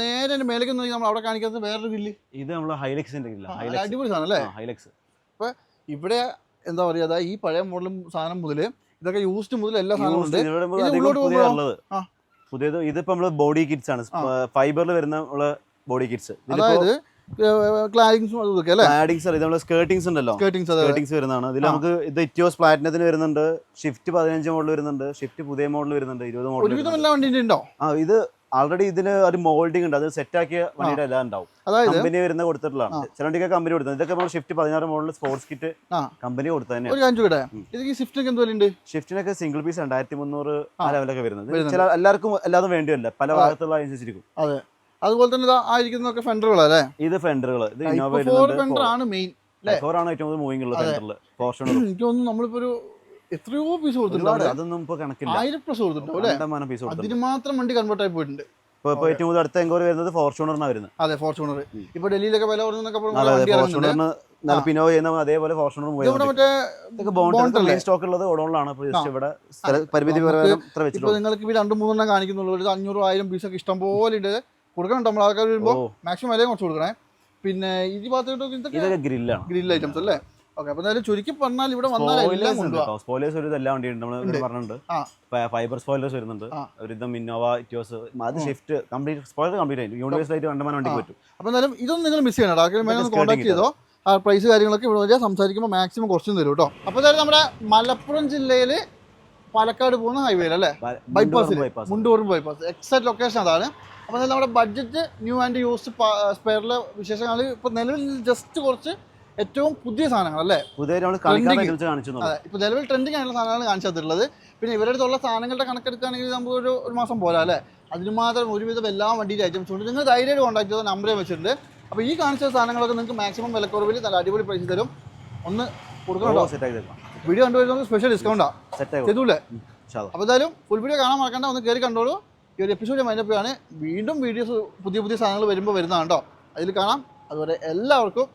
നേരെ മേലേക്ക് നമ്മൾ അവിടെ കാണിക്കുന്നത് വേറൊരു ഗില്ല് ഇത് നമ്മൾ ഹൈലക്സിന്റെ ഹൈലക്സ് അടിപൊളി സാധനം അല്ലേ? ഹൈലക്സ് അപ്പൊ ഇവിടെ എന്താ പറയുക ഈ പഴയ മോഡലും സാധനം മുതൽ ഇതൊക്കെ യൂസ്ഡ് മുതൽ എല്ലാ സാധനവും. പുതിയത് ഇതിപ്പോ നമ്മൾ ബോഡി കിറ്റ്സ് ആണ്. ഫൈബറിൽ വരുന്ന ബോഡി കിറ്റ്സ് അതായത് ക്ലാരിങ്സും അതും ഇതൊക്കെ അല്ലേ? നമ്മൾ സ്കേർട്ടിങ്സ് ഉണ്ടല്ലോ. സ്കേർട്ടിങ്സ് സ്കേർട്ടിങ്സ് വരുന്നതാണ്. ഇതിൽ നമുക്ക് ഇത് ഇറ്റിയോസ് പ്ലാറ്റിനത്തിന് വരുന്നുണ്ട്. ഷിഫ്റ്റ് പതിനഞ്ച് മോഡൽ വരുന്നുണ്ട്. ഷിഫ്റ്റ് പുതിയ മോഡൽ വരുന്നുണ്ട്. ഇരുപത് മോഡൽ എല്ലാ വണ്ടിന്റെ ഉണ്ടോ? ആ ഇത് ആൾറെഡി ഇതിന് ഒരു മോൾഡിംഗ് ഉണ്ട്. അത് സെറ്റ് ആക്കിയ വണ്ടിയുടെ എല്ലാം ഉണ്ടാവും. അതായത്? കമ്പനി വരുന്ന കൊടുത്തിട്ടുള്ളതാണ്. ചില വണ്ടിക്ക് കമ്പനി കൊടുത്തത്. ഇതൊക്കെ നമ്മൾ ഷിഫ്റ്റ് പതിനാറ് മോഡൽ സ്പോർട്സ് കിറ്റ് കമ്പനി കൊടുത്തതന്നെ എന്ത് ഷിഫ്റ്റിനൊക്കെ സിംഗിൾ പീസ് രണ്ടായിരത്തി മുന്നൂറ് ആ. ലെവലൊക്കെ വരുന്നത്. ചില എല്ലാവർക്കും എല്ലാതും വേണ്ടിയല്ല പല ഭാഗത്തുള്ള അനുസരിച്ചിരിക്കും. അതെ. അതുപോലെ തന്നെ ഇതാ ആയിരിക്കുന്നതൊക്കെ ഫെൻഡറുകളല്ലേ ഇത് ഫെൻഡറുകൾ ഇത് ഫോർ ഫെൻഡർ ആണ് മെയിൻ ആണ് ഏറ്റവും മൂവിംഗ് ഉള്ള ഫെൻഡറിൽ എനിക്ക് തോന്നുന്നു നമ്മളിപ്പോ ഒരു എത്രയോ പീസ് കൊടുത്തിട്ടുണ്ട് അതൊന്നും ഇപ്പൊ കണക്കില്ല. ആയിരം പ്ലസ് കൊടുത്തിട്ടുണ്ടോ അല്ലേ? കണ്ടമാനം പീസ് അതിന് മാത്രം വണ്ടി കൺവേർട്ട് ആയി പോയിട്ടുണ്ട്. ഇപ്പൊ ഏറ്റവും കൂടുതൽ അടുത്ത എൻക്വയറി വരുന്നത് ഫോർച്യൂണറിനാണ് വരുന്നത്. അതെ ഫോർച്യൂണർ ഇപ്പൊ ഡൽഹിയിലൊക്കെ വില പിനോ ചെയ്യുന്ന അതേപോലെ ഫോർച്യൂണർ മറ്റേ അല്ലേ? സ്റ്റോക്ക് ഉള്ളത് ജസ്റ്റ് ഇവിടെ പരിമിതി നിങ്ങൾക്ക് രണ്ട് മൂന്നെണ്ണം കാണിക്കുന്നുള്ളൂ. ഒരു അഞ്ഞൂറ് ആയിരം പീസൊക്കെ ഇഷ്ടം പോലെ ഉണ്ട്. കൊടുക്കണം നമ്മൾ ആൾക്കാർ വരുമ്പോൾ മാക്സിമം വിലയും കുറച്ച് കൊടുക്കണേ. പിന്നെ ഈ ഭാഗത്തോട്ട് ഗ്രില്ലാണ് ഗ്രില്ല് ഐറ്റംസ് അല്ലേ? ഓക്കെ അപ്പൊ എന്തായാലും ചുരുക്കി പറഞ്ഞാൽ ഇവിടെ വന്നാൽ എല്ലാം കൊണ്ടുപോകാം സ്പോയിലേഴ്സ് ഒരു ഇതെല്ലാം വണ്ടിയുണ്ട് നമ്മൾ പറഞ്ഞിട്ടുണ്ട്. ഫൈബർ സ്പോയിലേഴ്സ് വരുന്നുണ്ട്. ആ. ഒരു ഇന്നോവ ഇറ്റോസ് അത് ഷിഫ്റ്റ് കംപ്ലീറ്റ് സ്പോയിലർ കംപ്ലീറ്റ് ആയിട്ട് യൂണിവേഴ്സ് ആയിട്ട് കണ്ടമാനം വണ്ടിക്ക് പറ്റും. അപ്പൊ എന്തായാലും ഇതൊന്നും നിങ്ങൾ മിസ് ചെയ്യണം ആർക്കും കോൺടാക്ട് ചെയ്തോ. ആ പ്രൈസ് കാര്യങ്ങളൊക്കെ ഇവിടെ വരിക. സംസാരിക്കുമ്പോൾ മാക്സിമം കുറച്ചും തരും കേട്ടോ അപ്പോൾ എന്തായാലും നമ്മുടെ മലപ്പുറം ജില്ലയിൽ പാലക്കാട് പോകുന്ന ഹൈവേയിൽ അല്ലേ ബൈപ്പാസിൽ ബൈപ്പാസ് മുണ്ടൂറും ബൈപ്പാസ് എക്സാക്ട് ലൊക്കേഷൻ അതാണ്. അപ്പോൾ നമ്മുടെ ബഡ്ജറ്റ് ന്യൂ ആൻഡ് യൂസ്ഡ് സ്പെയറിലെ വിശേഷങ്ങൾ ഇപ്പോൾ നിലവിൽ ജസ്റ്റ് കുറച്ച് ഏറ്റവും പുതിയ സാധനങ്ങൾ അല്ലേ? പുതിയ. ഇപ്പോൾ നിലവിൽ ട്രെൻഡിങ് ആയിട്ടുള്ള സാധനങ്ങൾ കാണിച്ചു തന്നിട്ടുള്ളത് പിന്നെ ഇവരുടെ അടുത്തുള്ള സാധനങ്ങളുടെ കണക്കെടുക്കുകയാണെങ്കിൽ നമുക്ക് ഒരു ഒരു മാസം പോരാ അല്ലേ? അതിന് മാത്രം ഒരുവിധം എല്ലാ വണ്ടിയുടെ ഐറ്റംസ് ഉണ്ട്. നിങ്ങൾ ധൈര്യമായിട്ട് കോൺടാക്ട് ചെയ്ത നമ്പറേ വെച്ചിട്ടുണ്ട്. അപ്പോൾ ഈ കാണിച്ച സാധനങ്ങളൊക്കെ നിങ്ങൾക്ക് മാക്സിമം വിലക്കുറവിൽ നല്ല അടിപൊളി പൈസ തരും. ഒന്ന് കൊടുക്കണം ആക്കി തരാം. വീഡിയോ കണ്ടുവരുന്നത് സ്പെഷ്യൽ ഡിസ്കൗണ്ടാണ് ആക്കി ചെയ്തൂലേ. അപ്പോൾ എന്തായാലും ഫുൾ വീഡിയോ കാണാൻ മറക്കണ്ട ഒന്ന് കയറി കണ്ടോളൂ. ഈ ഒരു എപ്പിസോഡ് മൈൻഡപ്പ് ആണ് വീണ്ടും വീഡിയോസ് പുതിയ പുതിയ സാധനങ്ങൾ വരുമ്പോൾ വരുന്നതാണ് കേട്ടോ അതിൽ കാണാം. അതുപോലെ എല്ലാവർക്കും